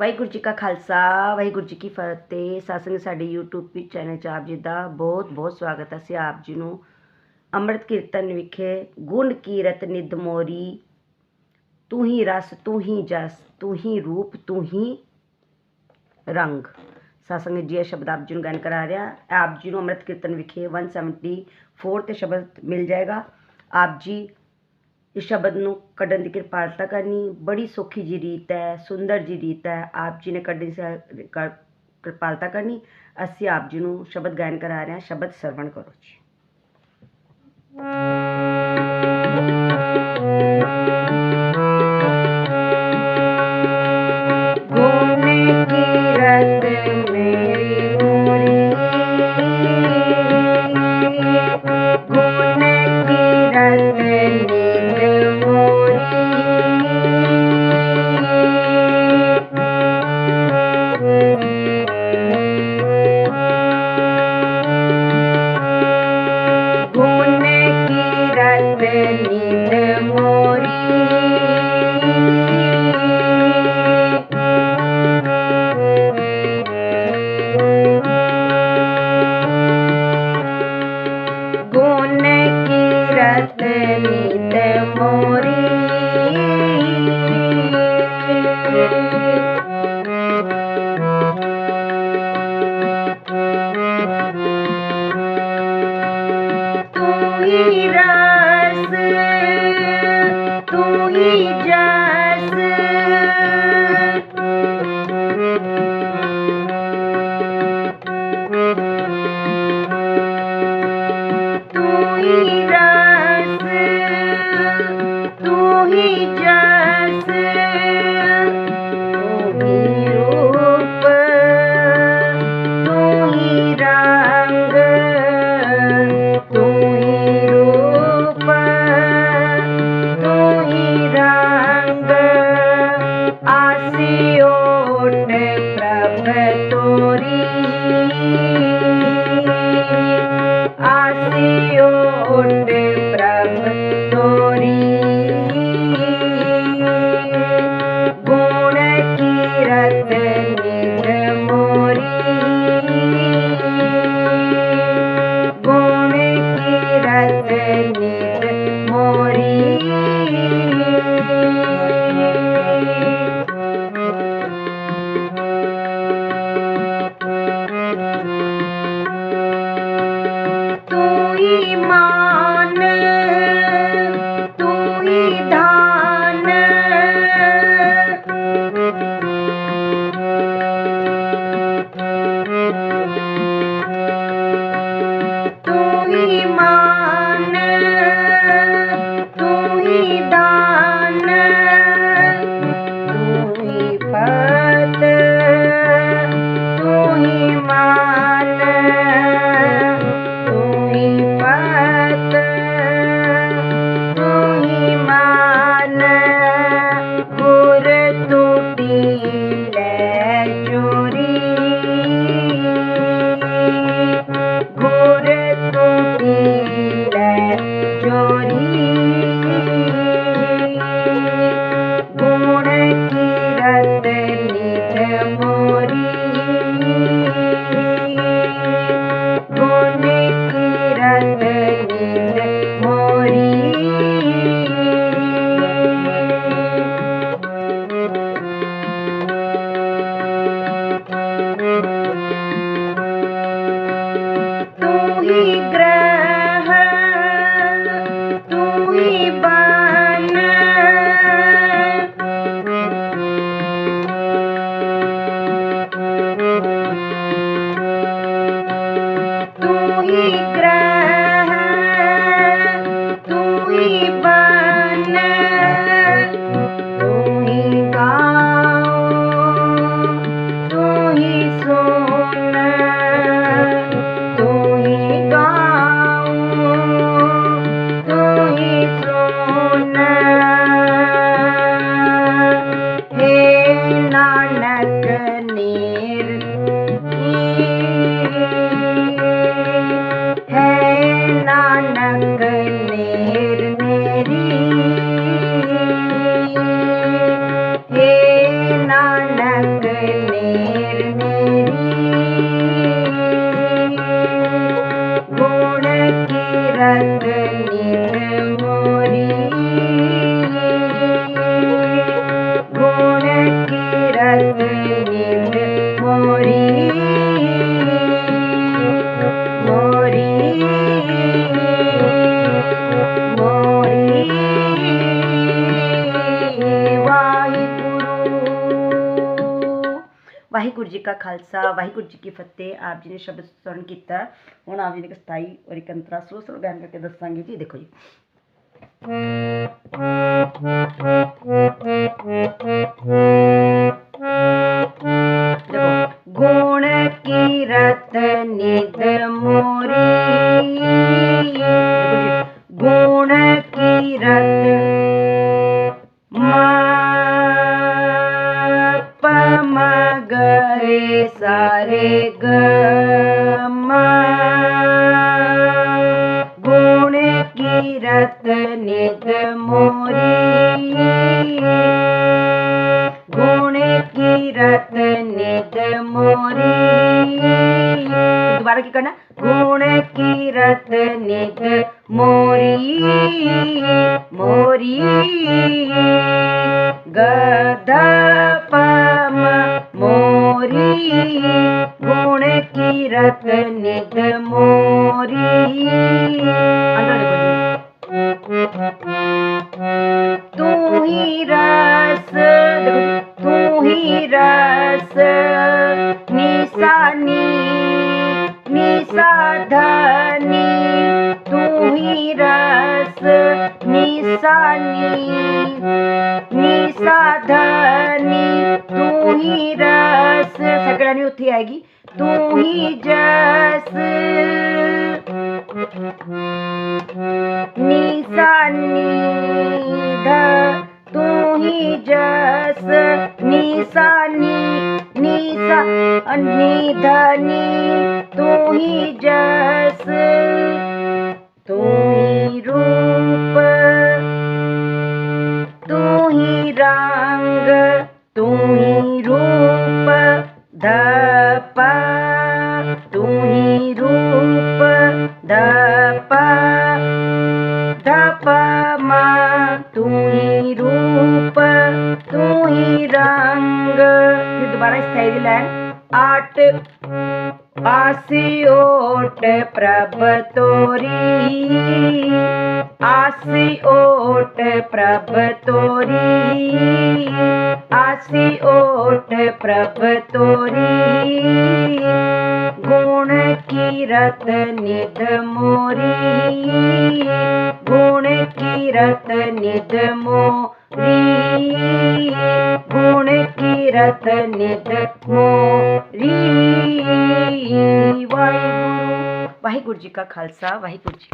ਵਾਹਿਗੁਰੂ ਜੀ ਕਾ ਖਾਲਸਾ ਵਾਹਿਗੁਰੂ ਜੀ ਕੀ ਫਤਿਹ ਸਾਸੰਗ ਸਾਡੇ YouTube ਵੀ channel 'ਚ ਆਪ ਜੀ ਦਾ ਬਹੁਤ ਬਹੁਤ ਸਵਾਗਤ ਹੈ ਅਸੀਂ ਆਪ ਜੀ ਨੂੰ ਅੰਮ੍ਰਿਤ ਕੀਰਤਨ ਵਿਖੇ ਗੁਣ ਕੀਰਤ ਨਿਦ ਮੋਰੀ ਤੂੰ ਹੀ ਰਸ ਤੂੰ ਹੀ ਜਸ ਤੂੰ ਹੀ ਰੂਪ ਤੂੰ ਹੀ ਰੰਗ ਸਾਸੰਗ ਜੀ ਇਹ ਸ਼ਬਦ ਆਪ ਜੀ ਨੂੰ ਗਾਇਨ ਕਰਾ ਰਿਹਾ ਹੈ। ਆਪ ਜੀ ਨੂੰ ਅੰਮ੍ਰਿਤ ਕੀਰਤਨ ਵਿਖੇ 174 ਤੇ ਸ਼ਬਦ ਮਿਲ ਜਾਏਗਾ ਆਪ ਜੀ ਇਸ ਸ਼ਬਦ ਨੂੰ ਕੱਢਣ ਦੀ ਕਿਰਪਾਲਤਾ ਕਰਨੀ ਬੜੀ ਸੌਖੀ ਜੀ ਰੀਤ ਹੈ ਸੁੰਦਰ ਜੀ ਰੀਤ ਹੈ ਆਪ ਜੀ ਨੇ ਕੱਢਣ ਦੀ ਸ- ਕਰ- ਕਿਰਪਾਲਤਾ ਕਰਨੀ ਅਸੀਂ ਆਪ ਜੀ ਨੂੰ ਸ਼ਬਦ ਗਾਇਨ ਕਰਾ ਰਹੇ ਹਾਂ ਸ਼ਬਦ ਸਰਵਣ ਕਰੋ ਜੀ ਗੁਣ ਕੀਰਤ ਮੇਰੀ ਵਾਹਿਗੁਰੂ ਜੀ ਕਾ ਖਾਲਸਾ, ਵਾਹਿਗੁਰੂ ਜੀ ਕੀ ਫਤਿਹ। ਆਪ ਜੀ ਨੇ ਸ਼ਬਦ ਸੁਣ ਕੀਤਾ। ਹੁਣ ਆਪ ਜੀ ਨੇ ਇੱਕ ਸਤਾਈ ਔਰ ਇੱਕ ਅੰਤਰਾ ਸਲੋ ਬਿਆਨ ਕਰਕੇ ਦੱਸਾਂਗੇ ਜੀ। ਦੇਖੋ ਜੀ। ਦੇਖੋ रे सारे ग गुण कीरत निद मोरी। गुण कीरत निद मोरी। दोबारा की करना। गुण कीरत निद मोरी। मोरी। गधा पमा मोरी, गुण की रत निध मोरी। तू ही रस तू ही रस निशानी निशाधनी तू मोही रस निसानी निसाधनी तू ही रस सगळ्यांनी उठी आएगी तू ही जस निसानी ध तू ही जस निसानी निसा निधनी तू ही जस આસિયોટ પ્રભ તોરી. આસિયોટ પ્રભ તોરી. આસિયોટ પ્રભ તોરી. ગુણ કિરત નિધ મોરી. ગુણ કિરત નિધ મોરી री गुण कीरत निदको री वाहिगुरु ਵਾਹਿਗੁਰੂ ਜੀ ਕਾ ਖਾਲਸਾ ਵਾਹਿਗੁਰੂ ਜੀ